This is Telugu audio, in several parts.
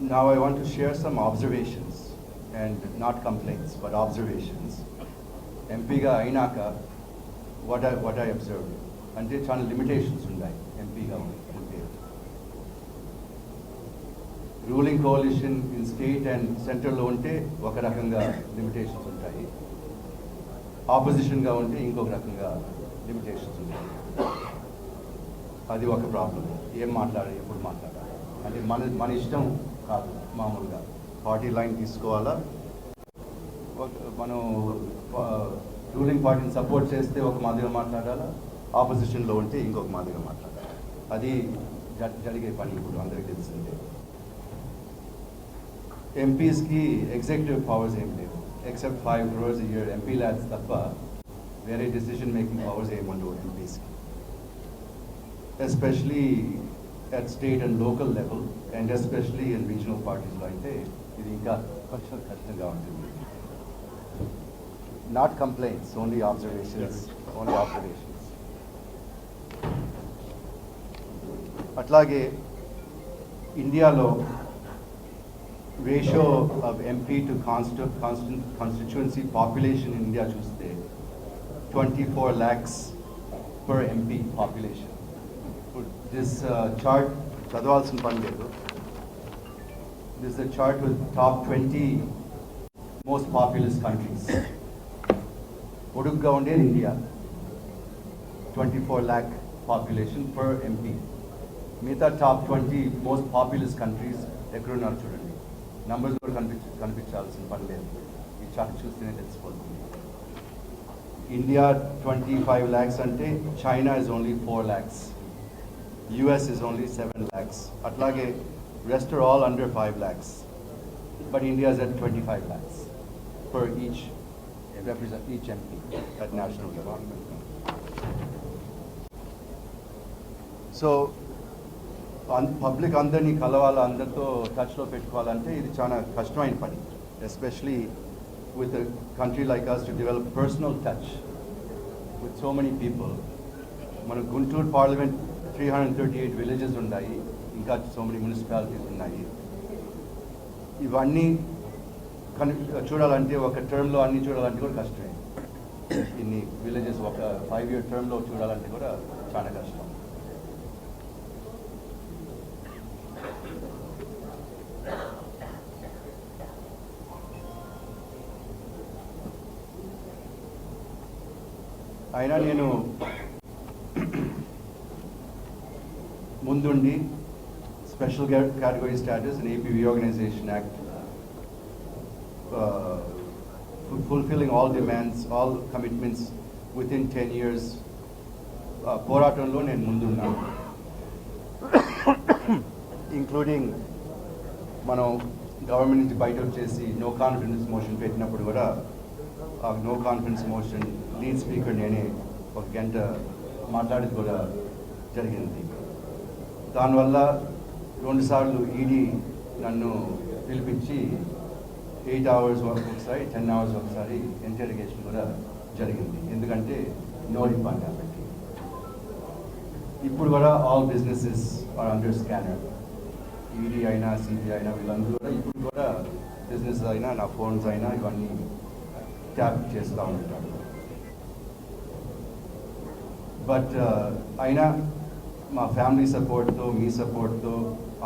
Now I want to share some observations and not complaints, but observations. ఎంపీగా అయినాక what I what I observe అంటే చాలా లిమిటేషన్స్ ఉన్నాయి ఎంపీగా ఉంటే ruling coalition in state and సెంట్రల్లో ఉంటే ఒక రకంగా లిమిటేషన్స్ ఉంటాయి ఆపోజిషన్గా ఉంటే ఇంకొక రకంగా లిమిటేషన్స్ ఉంటాయి అది ఒక ప్రాబ్లం ఏం మాట్లాడాలి ఎప్పుడు మాట్లాడాలి అంటే మన మన ఇష్టం కాదు మామూలుగా. పార్టీ లైన్ తీసుకోవాలా? మనం రూలింగ్ పార్టీని సపోర్ట్ చేస్తే ఒక మాదిరిగా మాట్లాడాలా? ఆపోజిషన్లో ఉంటే ఇంకొక మాదిరిగా మాట్లాడాలి? అది జరిగే పని ఇప్పుడు అందరికీ తెలిసిందే ఎంపీస్కి ఎగ్జిక్యూటివ్ పవర్స్ ఏం లేవు. Except five crores year MP LADS తప్ప వేరే డెసిషన్ మేకింగ్ పవర్స్ ఏముండవు ఎంపీస్కి especially at state and local level and especially in regional పార్టీస్లో అయితే ఇది ఇంకా కొంచెం కష్టంగా ఉంటుంది not complaints only observations only observations అట్లాగే ఇండియాలో ratio of MP to consti constituency population in India చూస్తే twenty four lakhs per MP population this chart చదవాల్సిన పని లేదు. This the chart with top twenty most populous countries పొడుగ్గా ఉండేది India twenty four lakh population per MP మిగతా top twenty most populous countries ఎక్కడున్నారు చూడండి. నంబర్స్ కూడా కనిపించ కనిపించాల్సిన పని లేదు. ఈ చార్ట్ చూస్తేనే తెలిసిపోతుంది. ఇండియా ట్వంటీ ఫైవ్ ల్యాక్స్ అంటే China is only four lakhs US is only seven lakhs అట్లాగే rest are all under five lakhs but India is at twenty five lakhs per each, represent each MP at national level. So public అందరినీ కలవాలి అందరితో టచ్లో పెట్టుకోవాలంటే ఇది చాలా కష్టమైన పని especially with country like us to develop personal touch with so many people మన Guntur parliament three hundred thirty eight villages ఉన్నాయి. ఇంకా సో మెనీ మున్సిపాలిటీస్ ఉన్నాయి. ఇవన్నీ కని చూడాలంటే ఒక టర్మ్లో అన్ని చూడాలంటే కూడా కష్టమే. ఇన్ని విలేజెస్ ఒక ఫైవ్ ఇయర్ టర్మ్లో చూడాలంటే కూడా చాలా కష్టం. అయినా నేను ముందుండి special category status and AP reorganization act uh, fu- fulfilling all demands, all commitments within 10 years. Uh, పోరాటంలో నేను ముందున్నాను ఇంక్లూడింగ్ మనం గవర్నమెంట్ నుంచి బయట వచ్చేసి నో కాన్ఫిడెన్స్ మోషన్ పెట్టినప్పుడు కూడా ఆ no confidence motion lead speaker నేనే ఒక గంట మాట్లాడేది కూడా జరిగింది దానివల్ల రెండుసార్లు ఈడీ నన్ను పిలిపించి ఎయిట్ అవర్స్ వరకు ఒకసారి టెన్ అవర్స్ ఒకసారి ఇంటర్గేషన్ కూడా జరిగింది. ఎందుకంటే నో రిఫండ్ కాబట్టి. ఇప్పుడు కూడా all businesses are under scanner. ED అయినా సిబిఐ అయినా వీళ్ళందరూ కూడా ఇప్పుడు కూడా బిజినెస్ అయినా నా ఫోన్స్ అయినా ఇవన్నీ ట్యాప్ చేస్తూ ఉంటారు. బట్ అయినా మా ఫ్యామిలీ సపోర్ట్తో మీ సపోర్ట్తో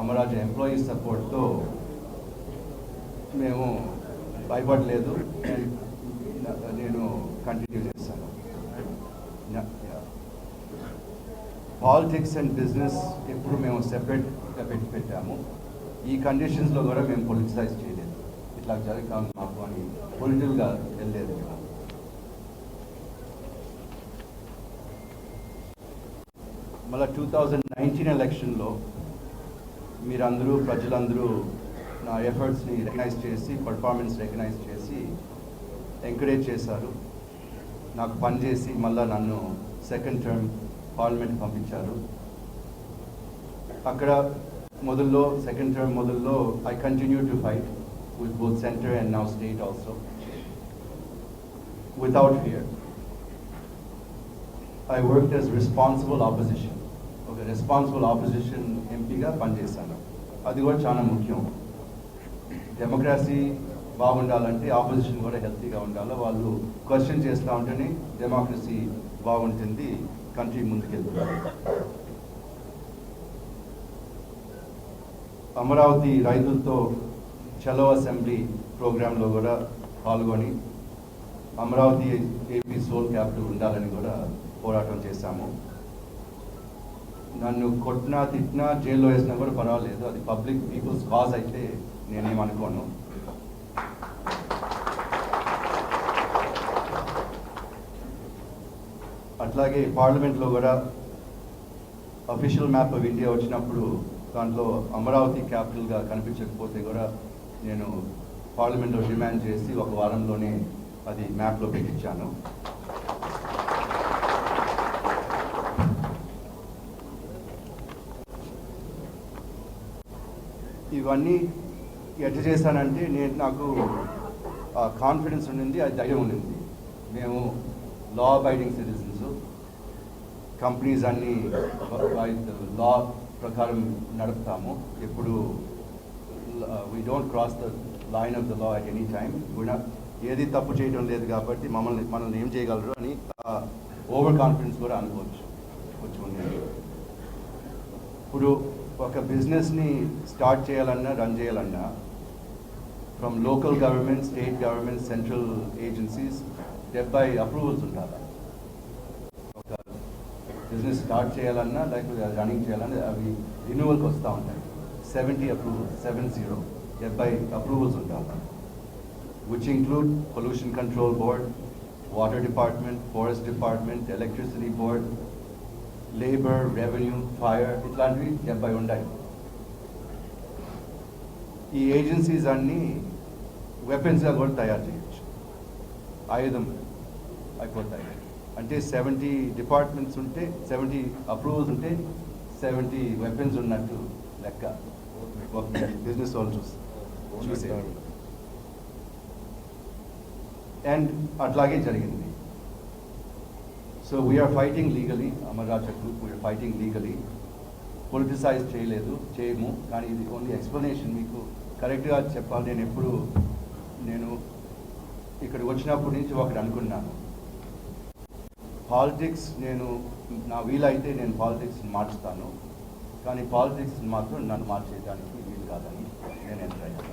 అమరాజు ఎంప్లాయీస్ సపోర్ట్తో మేము భయపడలేదు. నేను కంటిన్యూ చేస్తాను. పాలిటిక్స్ అండ్ బిజినెస్ ఎప్పుడు మేము సెపరేట్గా పెట్టి పెట్టాము. ఈ కండిషన్స్లో కూడా మేము పొలిటిసైజ్ చేయలేదు. ఇట్లా జరుగుతాం మాకు అని పొలిటికల్గా వెళ్ళలేదు మేము మళ్ళీ టూ థౌజండ్ నైన్టీన్ ఎలక్షన్లో మీరందరూ ప్రజలందరూ నా ఎఫర్ట్స్ని రికగ్నైజ్ చేసి పర్ఫార్మెన్స్ రికగ్నైజ్ చేసి ఎంకరేజ్ చేశారు. నాకు పని చేసి మళ్ళీ నన్ను సెకండ్ టర్మ్ పార్లమెంట్ పంపించారు. అక్కడ మొదల్లో second term మొదల్లో I continue to fight with both centre and now state also without fear I work as responsible opposition ఒక రెస్పాన్సిబుల్ ఆపోజిషన్ ఎంపీగా పనిచేశాను అది కూడా చాలా ముఖ్యం. డెమోక్రసీ బాగుండాలంటే ఆపోజిషన్ కూడా హెల్తీగా ఉండాలి. వాళ్ళు క్వశ్చన్ చేస్తూ ఉంటేనే డెమోక్రసీ బాగుంటుంది కంట్రీ ముందుకెళ్తుంది. అమరావతి రైతులతో చలో అసెంబ్లీ ప్రోగ్రాంలో కూడా పాల్గొని అమరావతి ఏపీ సోల్ క్యాపిటల్ ఉండాలని కూడా పోరాటం చేశాము. నన్ను కొట్టినా తిట్టినా జైల్లో వేసినా కూడా పర్వాలేదు. అది పబ్లిక్ పీపుల్స్ కాజ్ అయితే నేనేమనుకోను. అట్లాగే పార్లమెంట్లో కూడా అఫీషియల్ మ్యాప్ ఆఫ్ ఇండియా వచ్చినప్పుడు దాంట్లో అమరావతి క్యాపిటల్గా కనిపించకపోతే కూడా నేను పార్లమెంట్లో డిమాండ్ చేసి ఒక వారంలోనే అది మ్యాప్లో పెట్టించాను. ఇవన్నీ ఎట్లా చేశానంటే నేను నాకు కాన్ఫిడెన్స్ ఉండింది అది ధైర్యం ఉండింది. మేము లా అబైడింగ్ సిటిజన్స్ కంపెనీస్ అన్ని లా ప్రకారం నడుపుతాము. ఎప్పుడు we don't cross the line of the law at any time కూడా ఏది తప్పు చేయడం లేదు కాబట్టి మమ్మల్ని మనల్ని ఏం చేయగలరు అని ఓవర్ కాన్ఫిడెన్స్ కూడా అనుకోవచ్చు వచ్చి ఇప్పుడు ఒక బిజినెస్ని స్టార్ట్ చేయాలన్నా రన్ చేయాలన్నా from local government state government central agencies డెబ్బై అప్రూవల్స్ ఉండాలి. ఒక బిజినెస్ స్టార్ట్ చేయాలన్నా లేకపోతే రన్నింగ్ చేయాలన్నా అవి రిన్యూవల్కి వస్తూ ఉంటాయి. సెవెంటీ అప్రూవల్స్ సెవెన్ జీరో డెబ్బై అప్రూవల్స్ ఉండాలి. Which include pollution control board water department forest department electricity board labour revenue fire ఇట్లాంటివి డెబ్బై ఉన్నాయి ఈ ఏజెన్సీస్ అన్నీ వెపన్స్గా కూడా తయారు చేయొచ్చు. ఆయుధం అయిపోతాయి అంటే సెవెంటీ డిపార్ట్మెంట్స్ ఉంటే సెవెంటీ అప్రూవల్స్ ఉంటే సెవెంటీ వెపన్స్ ఉన్నట్టు లెక్క. బిజినెస్ వాళ్ళు చూసి చూసేవారు అండ్ అట్లాగే జరిగింది. So we're fighting legally Amara Raja group we're fighting legally politicise చేయలేదు చేయము కానీ ఇది ఓన్లీ ఎక్స్ప్లెనేషన్ మీకు. కరెక్ట్గా చెప్పాలి నేను ఎప్పుడు నేను ఇక్కడ వచ్చినప్పటి నుంచి ఒకటి అనుకున్నాను. పాలిటిక్స్ నేను నా వీలైతే నేను పాలిటిక్స్ మార్చుతాను. కానీ పాలిటిక్స్ మాత్రం నన్ను మార్చేయడానికి వీలు కాదని నేను ఎంటర్ అయ్యాను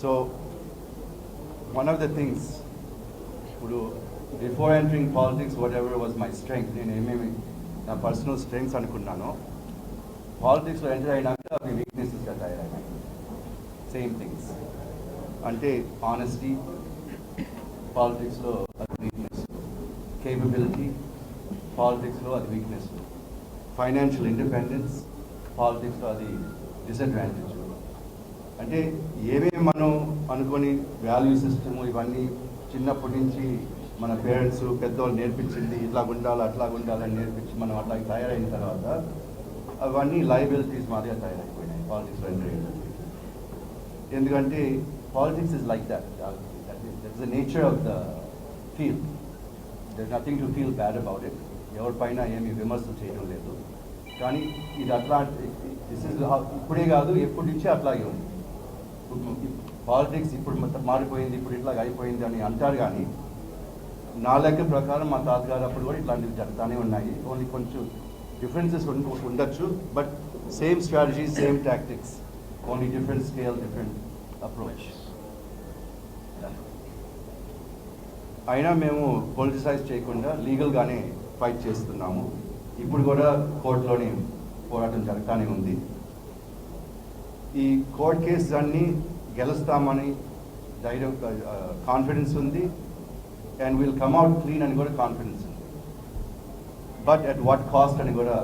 so one of the things ఇప్పుడు before entering politics whatever was my strength నేను ఏమేమి నా పర్సనల్ స్ట్రెంగ్స్ అనుకున్నాను పాలిటిక్స్లో ఎంటర్ అయినాక అవి వీక్నెసెస్గా తయారైనాయి. సేమ్ థింగ్స్ అంటే ఆనెస్టీ పాలిటిక్స్లో అది వీక్నెస్ కేపబిలిటీ పాలిటిక్స్లో అది వీక్నెస్ ఫైనాన్షియల్ ఇండిపెండెన్స్ పాలిటిక్స్లో అది డిసడ్వాంటేజ్ అంటే ఏమేమి మనం అనుకొని వాల్యూ సిస్టమ్ ఇవన్నీ చిన్నప్పటి నుంచి మన పేరెంట్స్ పెద్దవాళ్ళు నేర్పించింది ఇట్లా ఉండాలి అట్లా ఉండాలని నేర్పించి మనం అట్లా తయారైన తర్వాత అవన్నీ లైబిలిటీస్ మాదిరిగా తయారైపోయినాయి పాలిటిక్స్లో ఎంటర్ అయ్యేటప్పుడు. ఎందుకంటే politics is like that that the nature of the field there nothing to feel bad about it ఎవరిపైన ఏమి విమర్శలు చేయడం లేదు. కానీ ఇది అట్లా దిస్ ఇస్ ఇప్పుడే కాదు ఎప్పటి నుంచి అట్లాగే ఉంది. పాలిటిక్స్ ఇప్పుడు మొత్తం మారిపోయింది ఇప్పుడు ఇట్లా అయిపోయింది అని అంటారు కానీ నా లెక్క ప్రకారం మా తాతగారు అప్పుడు కూడా ఇట్లాంటివి జరుగుతూనే ఉన్నాయి. ఓన్లీ కొంచెం డిఫరెన్సెస్ ఉండొచ్చు but same strategy same tactics only different scale different approach అయినా మేము పొలిటిసైజ్ చేయకుండా లీగల్గానే ఫైట్ చేస్తున్నాము. ఇప్పుడు కూడా కోర్టులోనే పోరాటం జరుగుతూనే ఉంది. ఈ కోర్ట్ కేసు అన్ని గెలుస్తామని ధైర్యం కాన్ఫిడెన్స్ ఉంది. అండ్ విల్ కమ్అట్ క్లీన్ అని కూడా కాన్ఫిడెన్స్ ఉంది. బట్ అట్ వాట్ కాస్ట్ అని కూడా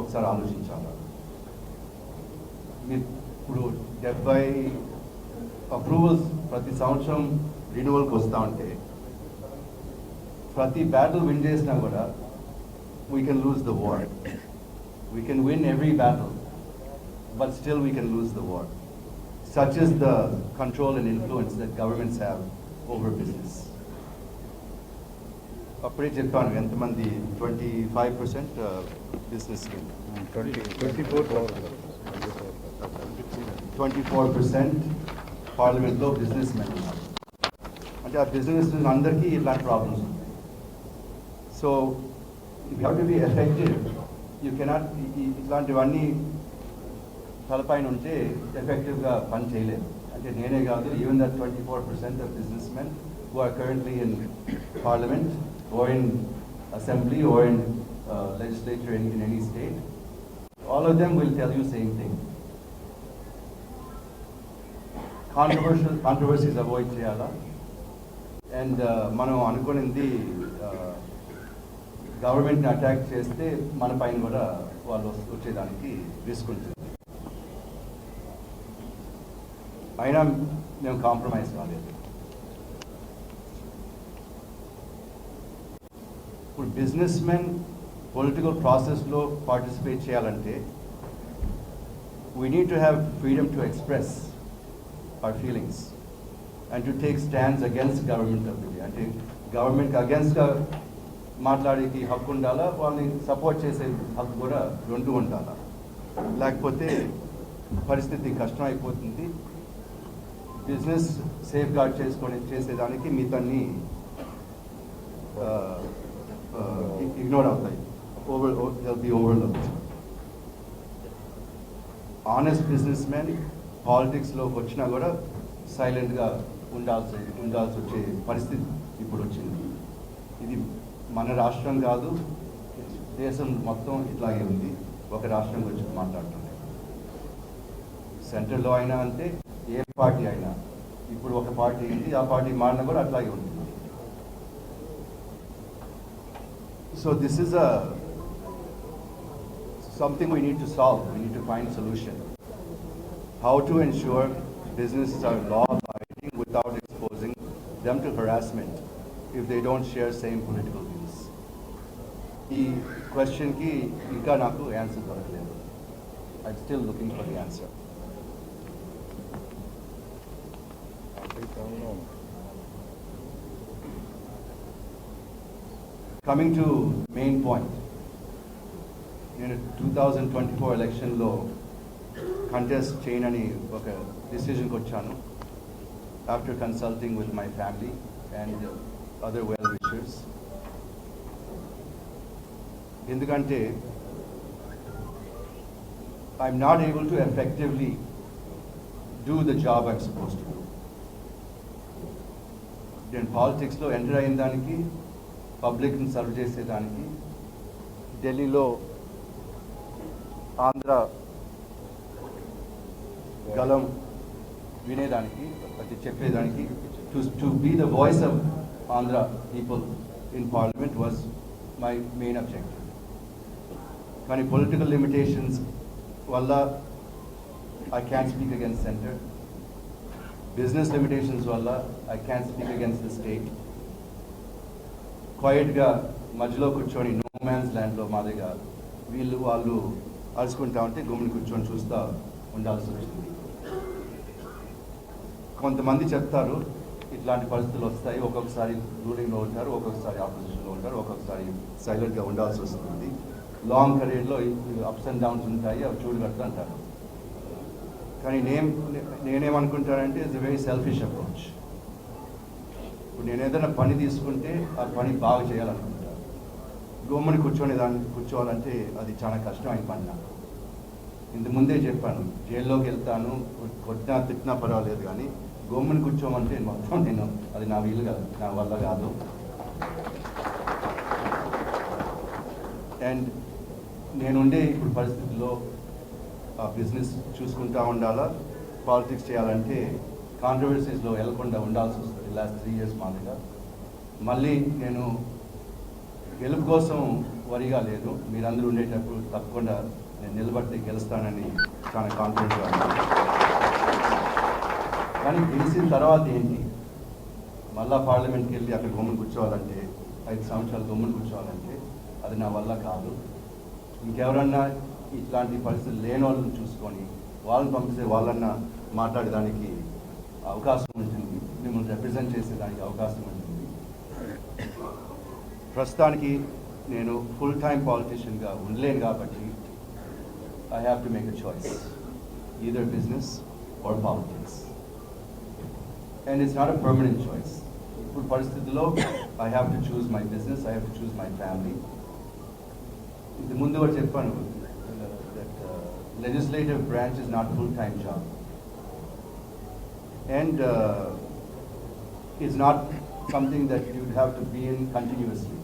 ఒకసారి ఆలోచించాలి? మీరు ఇప్పుడు డెబ్బై అప్రూవల్స్ ప్రతి సంవత్సరం రిన్యువల్కి వస్తూ ఉంటే ప్రతి బ్యాటిల్ విన్ చేసినా కూడా we can lose the war we can win every battle but still we can lose the war. Such is the control and influence that governments have over business. అప్పుడే చెప్పాను ఎంతమంది twenty five percent business twenty twenty four twenty four percent పార్లమెంట్లో బిజినెస్ మెన్ ఉన్నారు అంటే ఆ బిజినెస్ అందరికీ ఇట్లాంటి ప్రాబ్లమ్స్ ఉంటాయి so you have to be effective you cannot ఇట్లాంటివన్నీ తలపైన ఉంటే ఎఫెక్టివ్గా పని చేయలేదు. అంటే నేనే కాదు even that twenty four percent of businessmen who are currently in parliament or in assembly or in legislature in in any state all of them will tell you same thing controversial controversies avoid చేయాలా అండ్ uh, మనం అనుకునింది uh, గవర్నమెంట్ని అటాక్ చేస్తే మన పైన కూడా వాళ్ళు వచ్చేదానికి రిస్క్ ఉంటుంది. అయినా మేము కాంప్రమైజ్ కాలేదు. ఇప్పుడు బిజినెస్ మెన్ పొలిటికల్ ప్రాసెస్లో పార్టిసిపేట్ చేయాలంటే we need to have freedom to express our feelings and to take stands against government of India అంటే గవర్నమెంట్కి అగెన్స్ట్గా మాట్లాడేకి హక్కు ఉండాలా? వాళ్ళని సపోర్ట్ చేసే హక్కు కూడా రెండు ఉండాలా? లేకపోతే పరిస్థితి కష్టం అయిపోతుంది. బిజినెస్ సేఫ్ గార్డ్ చేసుకొని చేసేదానికి మిగతాన్ని ఇగ్నోర్ అవుతాయి. Over be overlook honest businessman పాలిటిక్స్లోకి వచ్చినా కూడా సైలెంట్గా ఉండాల్సి ఉండాల్సి వచ్చే పరిస్థితి ఇప్పుడు వచ్చింది. ఇది మన రాష్ట్రం కాదు దేశం మొత్తం ఇట్లాగే ఉంది. ఒక రాష్ట్రం గురించి మాట్లాడుతుంది సెంట్రల్లో అయినా అంతే ఏ పార్టీ అయినా ఇప్పుడు ఒక పార్టీ ఉంది ఆ పార్టీ మారినా కూడా అట్లాగే ఉంటుంది So this is a something we need to solve. We need to find solution. How to ensure businesses are law abiding without exposing them to harassment if they don't share same political views. ఈ క్వశ్చన్కి ఇంకా నాకు ఆన్సర్ దొరకలేదు I still looking for the answer coming to main point నేను టూ థౌజండ్ ట్వంటీ ఫోర్ ఎలక్షన్లో కంటెస్ట్ చేయనని ఒక డిసిజన్కి వచ్చాను after consulting with my family and other well wishers ఎందుకంటే I'm not able to effectively do the job I'm suppose to do నేను పాలిటిక్స్లో ఎంటర్ అయిన దానికి పబ్లిక్ని సర్వ్ చేసేదానికి ఢిల్లీలో ఆంధ్ర గలం వినేదానికి అది చెప్పేదానికి to to be the voice of Andhra people in parliament was my main objective కానీ పొలిటికల్ లిమిటేషన్స్ వల్ల I can speak against centre business limitations వల్ల I can speak against the state క్వైట్గా మధ్యలో కూర్చొని నో మ్యాన్స్ ల్యాండ్లో మాదిరిగా వీళ్ళు వాళ్ళు అరుచుకుంటా ఉంటే గుమ్మిని కూర్చొని చూస్తూ ఉండాల్సి వచ్చింది కొంతమంది చెప్తారు ఇట్లాంటి పరిస్థితులు వస్తాయి. ఒక్కొక్కసారి రూలింగ్లో ఉంటారు ఒక్కొక్కసారి ఆపోజిషన్లో ఉంటారు ఒక్కొక్కసారి సైలెంట్గా ఉండాల్సి వస్తుంది. లాంగ్ కెరీర్లో అప్స్ అండ్ డౌన్స్ ఉంటాయి అవి చూడగట్టు అంటారు. కానీ నేను నేనేమనుకుంటానంటే ఇట్స్ వెరీ సెల్ఫిష్ అప్రోచ్ ఇప్పుడు నేను ఏదైనా పని తీసుకుంటే ఆ పని బాగా చేయాలనుకుంటా. గోమ్మని కూర్చొని దాన్ని కూర్చోవాలంటే అది చాలా కష్టమైన పని నాకు. ఇంత ముందే చెప్పాను జైల్లోకి వెళ్తాను కొట్టినా తిట్టినా పర్వాలేదు కానీ గోమ్మని కూర్చోమంటే మొత్తం నేను అది నా వీలు కాదు నా వల్ల కాదు. అండ్ నేనుండే ఇప్పుడు పరిస్థితుల్లో ఆ బిజినెస్ చూసుకుంటా ఉండాలా పాలిటిక్స్ చేయాలంటే కాంట్రవర్సీస్లో వెళ్ళకుండా ఉండాల్సి వస్తుంది. లాస్ట్ త్రీ ఇయర్స్ మాదిరిగా. మళ్ళీ నేను గెలుపు కోసం వరిగా లేదు. మీరందరూ ఉండేటప్పుడు తప్పకుండా నేను నిలబట్టి గెలుస్తానని చాలా కాన్ఫిడెంట్గా కానీ గెలిచిన తర్వాత ఏంటి? మళ్ళా పార్లమెంట్కి వెళ్ళి అక్కడ గమ్మును కూర్చోవాలంటే ఐదు సంవత్సరాలు గమ్మును కూర్చోవాలంటే అది నా వల్ల కాదు. ఇంకెవరన్నా ఇట్లాంటి పరిస్థితులు లేని వాళ్ళని చూసుకొని వాళ్ళని పంపిస్తే వాళ్ళన్నా మాట్లాడడానికి అవకాశం ఉంటుంది మిమ్మల్ని రిప్రజెంట్ చేసేదానికి అవకాశం ఉంటుంది ప్రస్తుతానికి నేను ఫుల్ టైం పాలిటిషియన్గా ఉండలేను కాబట్టి I have to make a choice either business or politics and it's not a permanent choice ఇప్పుడు పరిస్థితుల్లో I have to choose my business I have to choose my family ఇది ముందు కూడా చెప్పాను that legislative branch is not full time job and it's not something that you have to be in continuously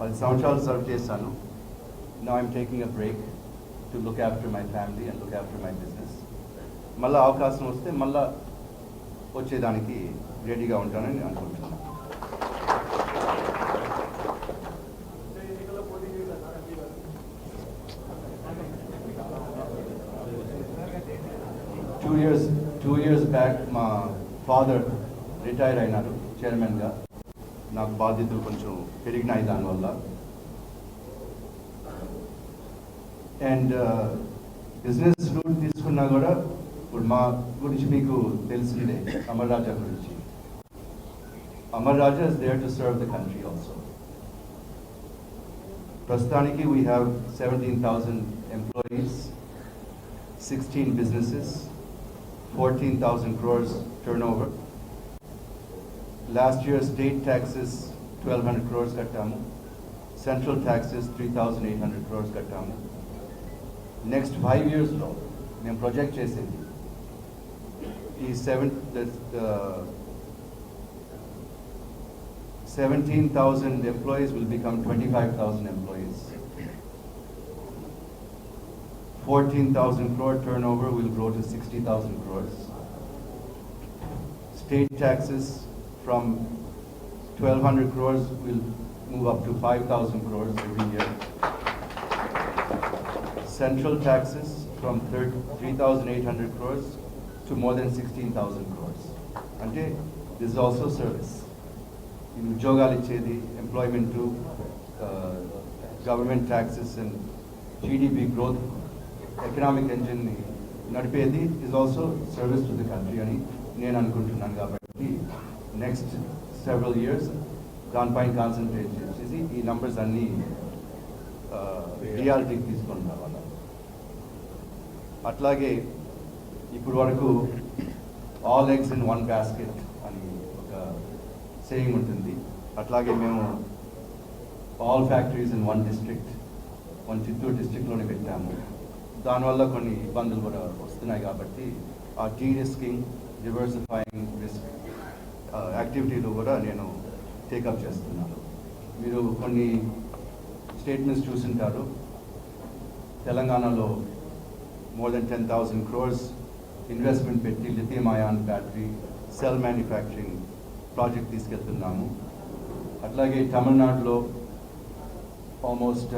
పది సంవత్సరాలు సర్వ్ చేశాను నా I'm taking a break to look after my family and look after my business మళ్ళీ అవకాశం వస్తే మళ్ళా వచ్చేదానికి రెడీగా ఉంటానని నేను అనుకుంటున్నాను two years two years back మా ఫాదర్ రిటైర్ అయినారు చైర్మన్గా నాకు బాధ్యతలు కొంచెం పెరిగినాయి దానివల్ల అండ్ బిజినెస్ రూట్ తీసుకున్నా కూడా ఇప్పుడు మా గురించి మీకు తెలిసిందే అమర్ రాజా గురించి. Amara Raja is there to serve the country also ప్రస్తుతానికి we have seventeen thousand employees sixteen businesses fourteen thousand crores turnover last year state taxes twelve hundred crores కట్టాము central taxes three thousand eight hundred crores కట్టాము నెక్స్ట్ ఫైవ్ ఇయర్స్లో మేము ప్రొజెక్ట్ చేసేది ఈ seven seventeen thousand employees will become twenty five thousand employees fourteen thousand crore turnover will grow to sixty thousand crores state taxes from 1200 crores will move up to 5000 crores every year. Central taxes from thir- 3800 crores to more than 16000 crores. అంటే this is also service. ఇది ఉద్యోగాలు ఇచ్చేది employment government taxes and GDP growth economic ఎంజిన్ని నడిపేది is also service to the country అని నేను అనుకుంటున్నాను కాబట్టి Next several years దానిపైన కాన్సన్ట్రేట్ చేసేసి ఈ నంబర్స్ అన్నీ రియాలిటీకి తీసుకొని రావాలి అట్లాగే ఇప్పుడు వరకు all eggs in one basket అని ఒక సేయింగ్ ఉంటుంది. అట్లాగే మేము all factories in one district one Chittoor డిస్ట్రిక్ట్లోనే పెట్టాము. దానివల్ల కొన్ని ఇబ్బందులు కూడా వస్తున్నాయి కాబట్టి ఆ డీ రిస్కింగ్ డివర్సిఫైయింగ్ రిస్క్ యాక్టివిటీలు కూడా నేను టేకప్ చేస్తున్నాను. మీరు కొన్ని స్టేట్మెంట్స్ చూసింటారు. తెలంగాణలో more than ten thousand crores investment పెట్టి lithium ion battery cell manufacturing project తీసుకెళ్తున్నాము. అట్లాగే తమిళనాడులో almost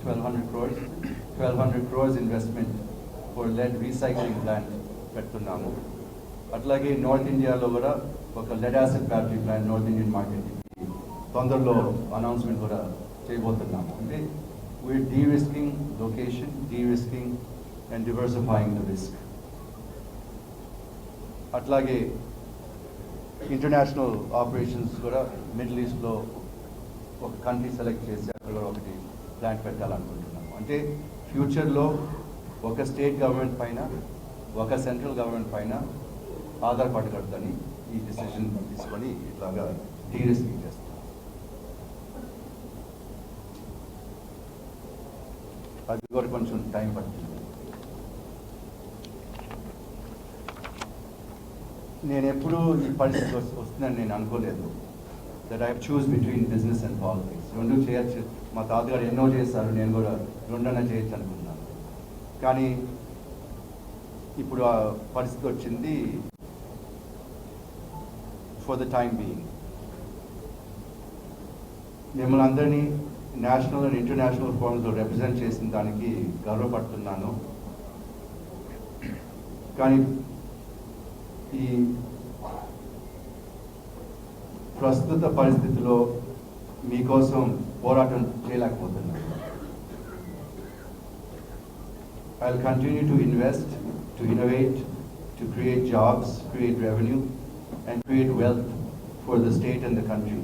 twelve hundred crores twelve hundred crores investment for lead recycling plant పెడుతున్నాము. అట్లాగే నార్త్ ఇండియాలో కూడా ఒక lead acid battery plant north Indian మార్కెట్కి తొందరలో అనౌన్స్మెంట్ కూడా చేయబోతున్నాము అంటే we're derisking location derisking and diversifying the risk అట్లాగే ఇంటర్నేషనల్ ఆపరేషన్స్ కూడా మిడిల్ ఈస్ట్లో ఒక కంట్రీ సెలెక్ట్ చేసి అక్కడ ఒకటి ప్లాంట్ పెట్టాలనుకుంటున్నాము అంటే ఫ్యూచర్లో ఒక స్టేట్ గవర్నమెంట్ పైన ఒక సెంట్రల్ గవర్నమెంట్ పైన ఆధారపడకూడదని ఈ డిసిషన్ తీసుకొని ఇట్లాగా డీరిస్కింగ్ చేస్తాం. అది కూడా కొంచెం టైం పడుతుంది. నేను ఎప్పుడూ ఈ పరిస్థితి వస్తుందని నేను అనుకోలేదు. That I choose between business and politics రెండు చేయొచ్చు. మా తాతగారు ఎన్నో చేస్తారు నేను కూడా రెండన్నా చేయొచ్చు అనుకున్నాను. కానీ ఇప్పుడు ఆ పరిస్థితి వచ్చింది ఫర్ ద టైం బీయింగ్ మిమ్మల్ని అందరినీ నేషనల్ అండ్ ఇంటర్నేషనల్ ఫోరమ్స్లో రిప్రజెంట్ చేసిన దానికి గర్వపడుతున్నాను. కానీ ఈ ప్రస్తుత పరిస్థితిలో మీకోసం పోరాటం చేయలేకపోతున్నాను. I'll continue to invest, to innovate, to create jobs, create revenue, and create wealth for the state and the country.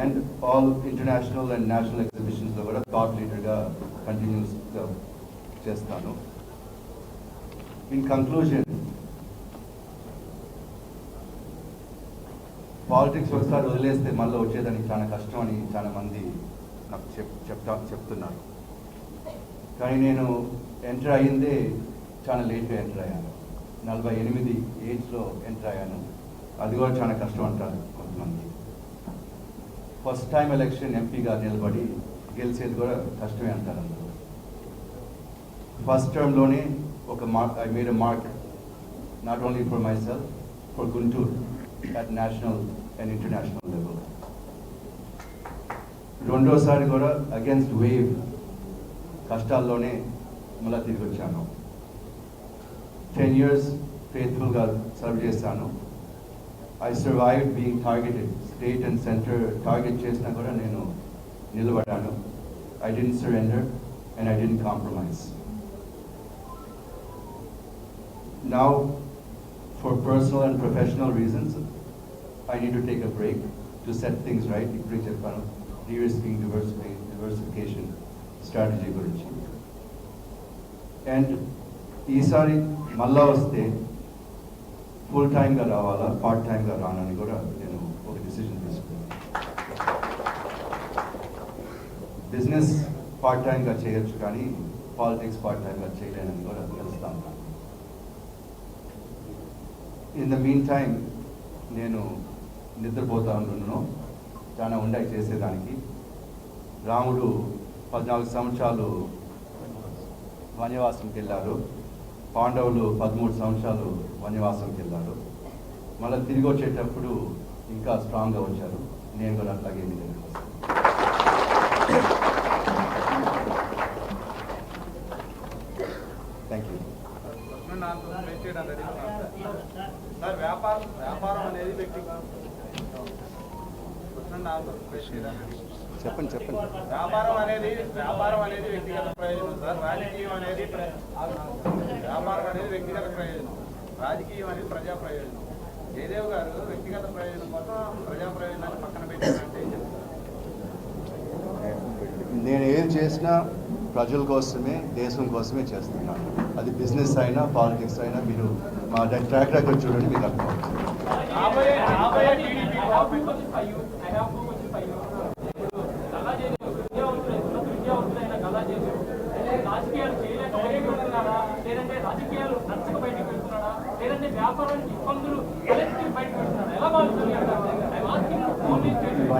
And all international and national ఎగ్జిబిషన్స్లో కూడా థాట్ లీడర్గా కంటిన్యూస్గా చేస్తాను ఇన్ కంక్లూజన్ పాలిటిక్స్ ఒకసారి వదిలేస్తే మళ్ళీ వచ్చేదానికి చాలా కష్టం అని చాలా మంది నాకు చెప్ చెప్తా చెప్తున్నారు. కానీ నేను ఎంటర్ అయ్యిందే చాలా లేట్గా ఎంటర్ అయ్యాను. నలభై ఎనిమిది ఏజ్లో ఎంటర్ అయ్యాను. అది కూడా చాలా కష్టం అంటారు కొంతమంది. ఫస్ట్ టైం ఎలక్షన్ ఎంపీగా నిలబడి గెలిచేది కూడా కష్టమే అంటారు అందరూ. ఫస్ట్ టర్మ్లోనే ఒక mark I made mark not only for myself for Guntur at national and international level రెండోసారి కూడా అగేన్స్ట్ వేవ్ కష్టాల్లోనే మళ్ళీ తిరిగి వచ్చాను. టెన్ ఇయర్స్ ఫెయిత్ఫుల్గా సర్వ్ చేశాను. I survive being targeted state and centre target చేసినా కూడా నేను నిలబడ్డాను I didn't surrender and I didn't compromise Now, for personal and professional reasons, I need to take a break to set things right. ఇప్పుడే చెప్పాను de-risking diversifi- diversification strategy గురించి అండ్ ఈసారి మళ్ళా వస్తే ఫుల్ టైమ్గా రావాలా పార్ట్ టైంగా రానని కూడా నేను ఒక డిసిజన్ తీసుకున్నాను. బిజినెస్ పార్ట్ టైంగా చేయొచ్చు కానీ పాలిటిక్స్ పార్ట్ టైంగా చేయలేనని కూడా తెలుస్తాను. ఇన్ ద మీన్ టైం నేను నిద్రపోతా ఉంటున్నాను చాలా ఉండాయి చేసేదానికి. రాముడు పద్నాలుగు సంవత్సరాలు వనవాసంకి వెళ్ళారు పాండవులు పదమూడు సంవత్సరాలు వన్యవాసంకి వెళ్ళారు మళ్ళీ తిరిగి వచ్చేటప్పుడు ఇంకా స్ట్రాంగ్గా వచ్చారు. నేను కూడా అట్లాగే మీ దగ్గరికి వస్తాను. థ్యాంక్ యూ సార్ వ్యాపారం వ్యాపారం అనేది వ్యక్తి. చెప్పండి చెప్పండి. వ్యాపారం అనేది వ్యాపారం అనేది వ్యక్తిగత ప్రయోజనం సార్. రాజకీయం అనేది వ్యాపారం అనేది వ్యక్తిగత ప్రయోజనం. రాజకీయం అనేది ప్రజా ప్రయోజనం. జయదేవ్ గారు వ్యక్తిగత ప్రయోజనం కోసం ప్రజా ప్రయోజనాన్ని పక్కన పెట్టారంటే నేను ఏం చేసినా ప్రజల కోసమే దేశం కోసమే చేస్తున్నాను అది బిజినెస్ అయినా పాలిటిక్స్ అయినా మీరు మా ట్రాక్ రికార్డ్ చూడండి మీకు అర్థమవుతుంది.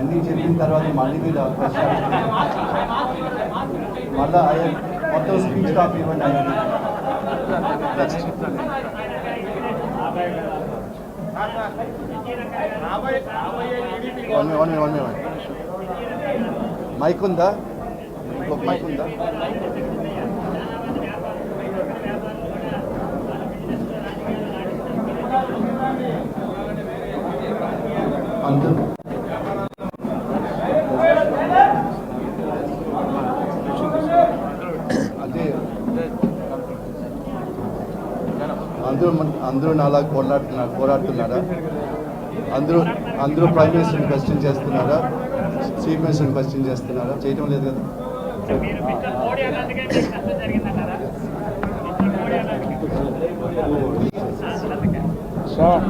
ఇవన్నీ చెప్పిన తర్వాత మళ్ళీ మీరు మళ్ళీ మొత్తం స్పీచ్ కాపీ ఇవ్వండి వన్ వన్ వన్ మైక్ ఉందా? ఇంకొక మైక్ ఉందా? అందరూ అదే అందరూ నాలా పోరాడుతున్నారు పోరాడుతున్నారా అందరూ అందరూ ప్రైమ్ మినిస్టర్ని క్వశ్చన్ చేస్తున్నారా? చీఫ్ మినిస్టర్ని క్వశ్చన్ చేస్తున్నారా? చేయటం లేదు కదా. సార్